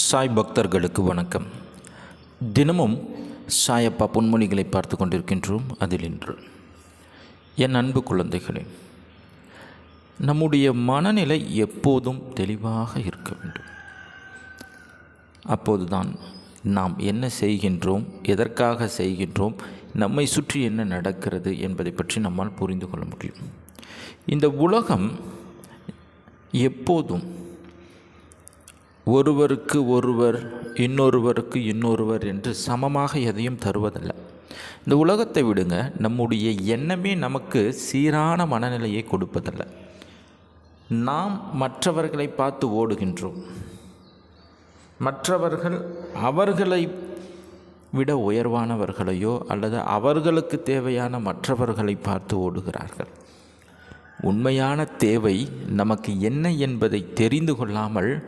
சாய் பக்தர்களுக்கு வணக்கம். தினமும் சாயப்பா பொன்மொழிகளை பார்த்து கொண்டிருக்கின்றோம் அதில் இன்று. என் அன்பு குழந்தைகளே நம்முடைய மனநிலை எப்போதும் தெளிவாக இருக்க வேண்டும். அப்போதுதான் நாம் என்ன செய்கின்றோம் எதற்காக செய்கின்றோம் நம்மை சுற்றி என்ன நடக்கிறது என்பதை பற்றி நம்மால் புரிந்து கொள்ள முடியும். இந்த உலகம் எப்போதும் ஒருவருக்கு ஒருவர் இன்னொருவருக்கு இன்னொருவர் என்று சமமாக எதையும் தருவதில்லை. இந்த உலகத்தை விடுங்க நம்முடைய எண்ணமே நமக்கு சீரான மனநிலையை கொடுப்பதில்லை. நாம் மற்றவர்களை பார்த்து ஓடுகின்றோம். மற்றவர்கள் அவர்களை விட உயர்வானவர்களையோ அல்லது அவர்களுக்கு தேவையான மற்றவர்களை பார்த்து ஓடுகிறார்கள். உண்மையான தேவை நமக்கு என்ன என்பதை தெரிந்து கொள்ளாமல்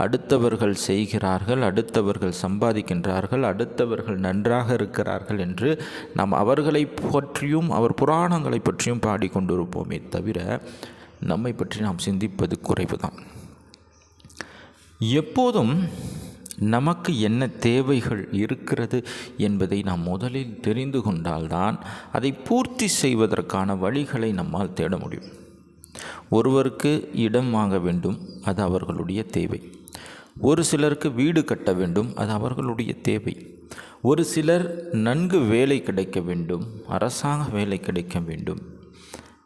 அடுத்தவர்கள் செய்கிறார்கள் அடுத்தவர்கள் சம்பாதிக்கின்றார்கள் அடுத்தவர்கள் நன்றாக இருக்கிறார்கள் என்று நாம் அவர்களை பற்றியும் அவர் புராணங்களை பற்றியும் பாடிக்கொண்டிருப்போமே தவிர நம்மை பற்றி நாம் சிந்திப்பது குறைவுதான். எப்போதும் நமக்கு என்ன தேவைகள் இருக்கிறது என்பதை நாம் முதலில் தெரிந்து கொண்டால்தான் அதை பூர்த்தி செய்வதற்கான வழிகளை நம்மால் தேட முடியும். ஒருவருக்கு இடம் வாங்க வேண்டும் அது அவர்களுடைய தேவை. ஒரு சிலருக்கு வீடு கட்ட வேண்டும் அது அவர்களுடைய தேவை. ஒரு சிலர் நன்கு வேலை கிடைக்க வேண்டும் அரசாங்க வேலை கிடைக்க வேண்டும்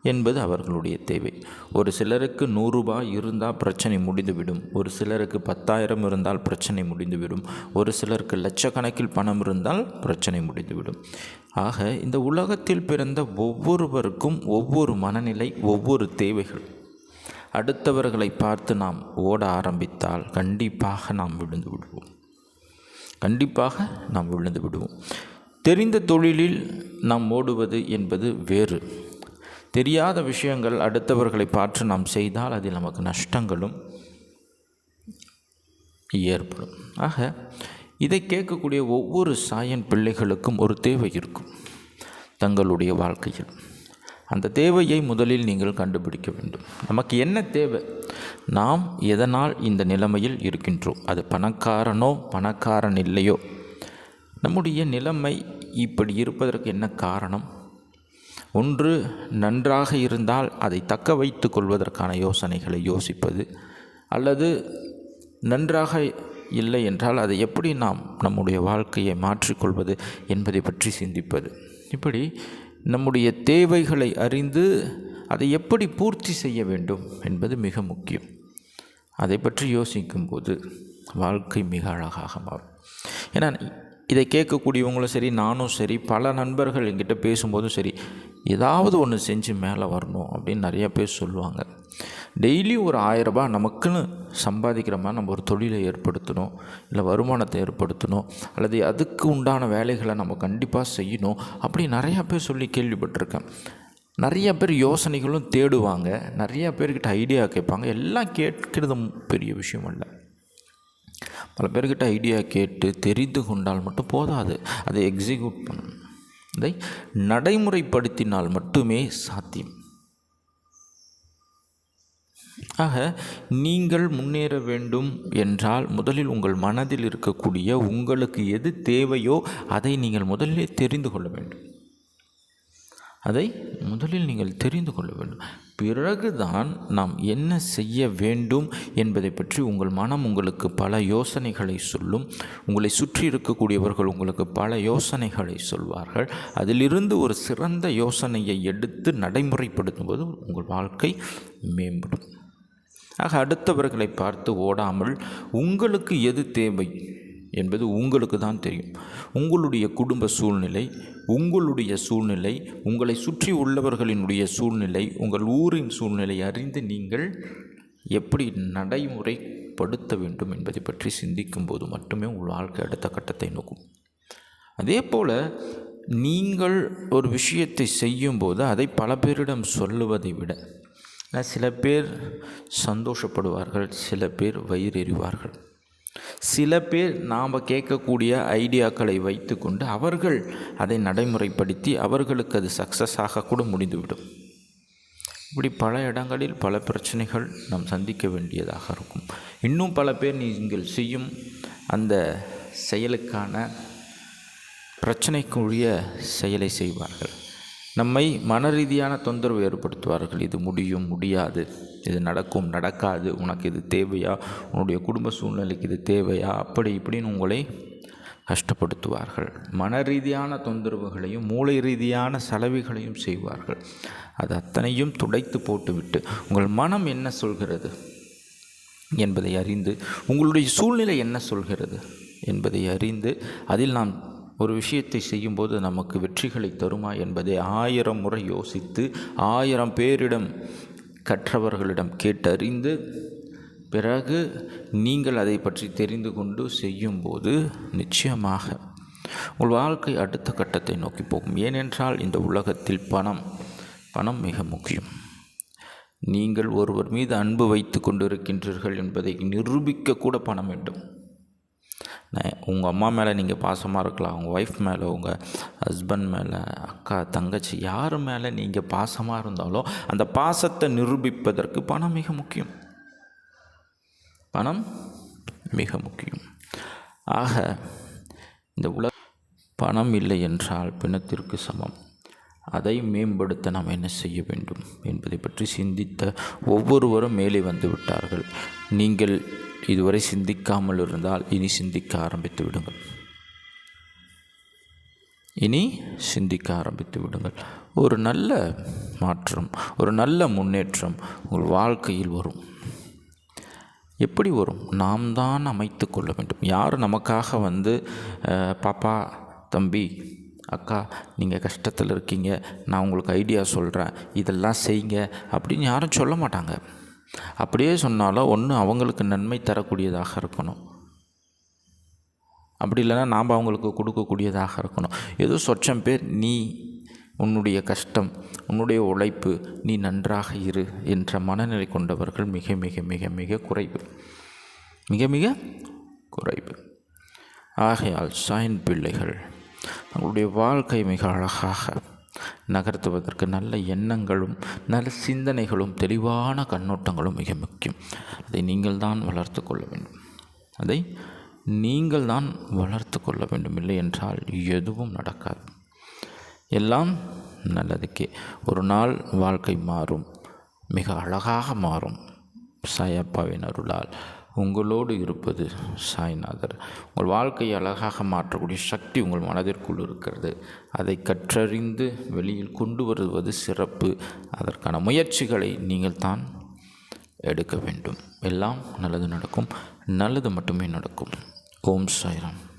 என்பது அவர்களுடைய தேவை. ஒரு சிலருக்கு நூறுரூபாய் இருந்தால் பிரச்சனை முடிந்துவிடும். ஒரு சிலருக்கு பத்தாயிரம் இருந்தால் பிரச்சனை முடிந்துவிடும். ஒரு சிலருக்கு லட்சக்கணக்கில் பணம் இருந்தால் பிரச்சனை முடிந்துவிடும். ஆக இந்த உலகத்தில் பிறந்த ஒவ்வொருவருக்கும் ஒவ்வொரு மனநிலை ஒவ்வொரு தேவைகள். அடுத்தவர்களை பார்த்து நாம் ஓட ஆரம்பித்தால் கண்டிப்பாக நாம் விழுந்து விடுவோம். கண்டிப்பாக நாம் விழுந்து விடுவோம். தெரிந்த தொழிலில் நாம் ஓடுவது என்பது வேறு. தெரியாத விஷயங்கள் அடுத்தவர்களை பார்த்து நாம் செய்தால் அதில் நமக்கு நஷ்டங்களும் ஏற்படும். ஆக இதை கேட்கக்கூடிய ஒவ்வொரு சாயன் பிள்ளைகளுக்கும் ஒரு தேவை இருக்கும். தங்களுடைய வாழ்க்கையில். அந்த தேவையை முதலில் நீங்கள் கண்டுபிடிக்க வேண்டும். நமக்கு என்ன தேவை? நாம் எதனால் இந்த நிலைமையில் இருக்கின்றோம்? அது பணக்காரனோ பணக்காரன் இல்லையோ? நம்முடைய நிலைமை இப்படி இருப்பதற்கு என்ன காரணம்? ஒன்று நன்றாக இருந்தால் அதை தக்க வைத்து கொள்வதற்கான யோசனைகளை யோசிப்பது. அல்லது நன்றாக இல்லை என்றால் அதை எப்படி நாம் நம்முடைய வாழ்க்கையை மாற்றிக்கொள்வது என்பதை பற்றி சிந்திப்பது. இப்படி நம்முடைய தேவைகளை அறிந்து அதை எப்படி பூர்த்தி செய்ய வேண்டும் என்பது மிக முக்கியம். அதை பற்றி யோசிக்கும்போது வாழ்க்கை மிக அழகாக மாறும். ஏன்னா இதை கேட்கக்கூடியவங்களும் சரி நானும் சரி பல நண்பர்கள் என்கிட்ட பேசும்போதும் சரி ஏதாவது ஒன்று செஞ்சு மேலே வரணும் அப்படின்னு நிறைய பேர் சொல்லுவாங்க. டெய்லி ஒரு ஆயரரூபா நமக்குன்னு சம்பாதிக்கிற மாதிரி நம்ம ஒரு தொழிலை ஏற்படுத்தணும் இல்லை வருமானத்தை ஏற்படுத்தணும் அல்லது அதுக்கு உண்டான வேலைகளை நம்ம கண்டிப்பாக செய்யணும் அப்படி நிறையா பேர் சொல்லி கேள்விப்பட்டிருக்கேன். நிறையா பேர் யோசனைகளும் தேடுவாங்க நிறையா பேர்கிட்ட ஐடியா கேட்பாங்க எல்லாம் கேட்கிறது பெரிய விஷயம் இல்லை பல பேர்கிட்ட ஐடியா கேட்டு தெரிந்து கொண்டால் மட்டும் போதாது அதை எக்ஸிக்யூட் பண்ணணும். அதை நடைமுறைப்படுத்தினால் மட்டுமே சாத்தியம். ஆக நீங்கள் முன்னேற வேண்டும் என்றால் முதலில் உங்கள் மனதில் இருக்கக்கூடிய உங்களுக்கு எது தேவையோ அதை நீங்கள் முதலில் தெரிந்து கொள்ள வேண்டும். அதை முதலில் நீங்கள் தெரிந்து கொள்ள வேண்டும். பிறகுதான் நாம் என்ன செய்ய வேண்டும் என்பதை பற்றி உங்கள் மனம் உங்களுக்கு பல யோசனைகளை சொல்லும். உங்களை சுற்றி இருக்கக்கூடியவர்கள் உங்களுக்கு பல யோசனைகளை சொல்வார்கள். அதிலிருந்து ஒரு சிறந்த யோசனையை எடுத்து நடைமுறைப்படுத்தும் போது உங்கள் வாழ்க்கை மேம்படும். ஆக அடுத்தவர்களை பார்த்து ஓடாமல் உங்களுக்கு எது தேவை என்பது உங்களுக்கு தான் தெரியும். உங்களுடைய குடும்ப சூழ்நிலை உங்களுடைய சூழ்நிலை உங்களை சுற்றி உள்ளவர்களினுடைய சூழ்நிலை உங்கள் ஊரின் சூழ்நிலை அறிந்து நீங்கள் எப்படி நடைமுறைப்படுத்த வேண்டும் என்பதை பற்றி சிந்திக்கும் போது மட்டுமே உங்கள் வாழ்க்கை அடுத்த கட்டத்தை நோக்கும். அதே போல் நீங்கள் ஒரு விஷயத்தை செய்யும்போது அதை பல பேரிடம் சொல்லுவதை விட சில பேர் சந்தோஷப்படுவார்கள் சில பேர் வயிறு எறிவார்கள் சில பேர் நாம் கேட்கக்கூடிய ஐடியாக்களை வைத்துக்கொண்டு அவர்கள் அதை நடைமுறைப்படுத்தி அவர்களுக்கு அது சக்ஸஸ் கூட முடிந்துவிடும். இப்படி பல இடங்களில் பல பிரச்சனைகள் நாம் சந்திக்க வேண்டியதாக இருக்கும். இன்னும் பல பேர் நீங்கள் செய்யும் அந்த செயலுக்கான பிரச்சனைக்குரிய செயலை செய்வார்கள். நம்மை மன ரீதியான தொந்தரவு ஏற்படுத்துவார்கள். இது முடியும் முடியாது. இது நடக்கும் நடக்காது. உனக்கு இது தேவையா? உன்னுடைய குடும்ப சூழ்நிலைக்கு இது தேவையா? அப்படி இப்படின்னு உங்களை கஷ்டப்படுத்துவார்கள். மன ரீதியான தொந்தரவுகளையும் மூளை ரீதியான செலவுகளையும் செய்வார்கள். அது அத்தனையும் துடைத்து போட்டுவிட்டு உங்கள் மனம் என்ன சொல்கிறது என்பதை அறிந்து உங்களுடைய சூழ்நிலை என்ன சொல்கிறது என்பதை அறிந்து அதில் நாம் ஒரு விஷயத்தை செய்யும்போது நமக்கு வெற்றிகளை தருமா என்பதை ஆயிரம் முறை யோசித்து ஆயிரம் பேரிடம் கற்றவர்களிடம் கேட்டறிந்து பிறகு நீங்கள் அதை பற்றி தெரிந்து கொண்டு செய்யும்போது நிச்சயமாக உங்கள் வாழ்க்கை அடுத்த கட்டத்தை நோக்கி போகும். ஏனென்றால் இந்த உலகத்தில் பணம் பணம் மிக முக்கியம். நீங்கள் ஒருவர் மீது அன்பு வைத்து கொண்டிருக்கின்றீர்கள் என்பதை நிரூபிக்க கூட பணம் வேண்டும். உங்கள் அம்மா மேலே நீங்கள் பாசமாக இருக்கலாம். உங்கள் ஒய்ஃப் மேலே உங்கள் ஹஸ்பண்ட் மேலே அக்கா தங்கச்சி யார் மேலே நீங்கள் பாசமாக இருந்தாலும் அந்த பாசத்தை நிரூபிப்பதற்கு பணம் மிக முக்கியம். பணம் மிக முக்கியம். ஆக இந்த உலக பணம் இல்லை என்றால் பிணத்திற்கு சமம். அதை மேம்படுத்த நாம் என்ன செய்ய வேண்டும் என்பதை பற்றி சிந்தித்த ஒவ்வொருவரும் மேலே வந்து விட்டார்கள். நீங்கள் இதுவரை சிந்திக்காமல் இருந்தால் இனி சிந்திக்க ஆரம்பித்து விடுங்கள். இனி சிந்திக்க ஆரம்பித்து விடுங்கள். ஒரு நல்ல மாற்றம் ஒரு நல்ல முன்னேற்றம் உங்கள் வாழ்க்கையில் வரும். எப்படி வரும்? நாம் தான் அமைத்து கொள்ள வேண்டும். யார் நமக்காக வந்து பாப்பா தம்பி அக்கா நீங்கள் கஷ்டத்தில் இருக்கீங்க நான் உங்களுக்கு ஐடியா சொல்கிறேன் இதெல்லாம் செய்யுங்க அப்படின்னு யாரும் சொல்ல மாட்டாங்க. அப்படியே சொன்னாலும் ஒன்று அவங்களுக்கு நன்மை தரக்கூடியதாக இருக்கணும். அப்படி இல்லைன்னா நாம் அவங்களுக்கு கொடுக்கக்கூடியதாக இருக்கணும். ஏதோ சொச்சம் பேர் நீ உன்னுடைய கஷ்டம் உன்னுடைய உழைப்பு நீ நன்றாக இரு என்ற மனநிலை கொண்டவர்கள் மிக மிக மிக மிக குறைவு. மிக மிக குறைவு. ஆகையால் சாயின் பிள்ளைகள் தங்களுடைய வாழ்க்கை மிக அழகாக நகர்த்துவதற்கு நல்ல எண்ணங்களும் நல்ல சிந்தனைகளும் தெளிவான கண்ணோட்டங்களும் மிக முக்கியம். அதை நீங்கள் தான் வளர்த்து கொள்ள வேண்டும். அதை நீங்கள் தான் வளர்த்து கொள்ள வேண்டும். இல்லை என்றால் எதுவும் நடக்காது. எல்லாம் நல்லதுக்கே. ஒரு நாள் வாழ்க்கை மாறும். மிக அழகாக மாறும். சாயப்பாவின் அருளால். உங்களோடு இருப்பது சாய்நாதர். உங்கள் வாழ்க்கையை அழகாக மாற்றக்கூடிய சக்தி உங்கள் மனதிற்குள் இருக்கிறது. அதை கற்றறிந்து வெளியில் கொண்டு வருவது சிறப்பு. அதற்கான முயற்சிகளை நீங்கள் தான் எடுக்க வேண்டும். எல்லாம் நல்லது நடக்கும். நல்லது மட்டுமே நடக்கும். ஓம் சாய்ராம்.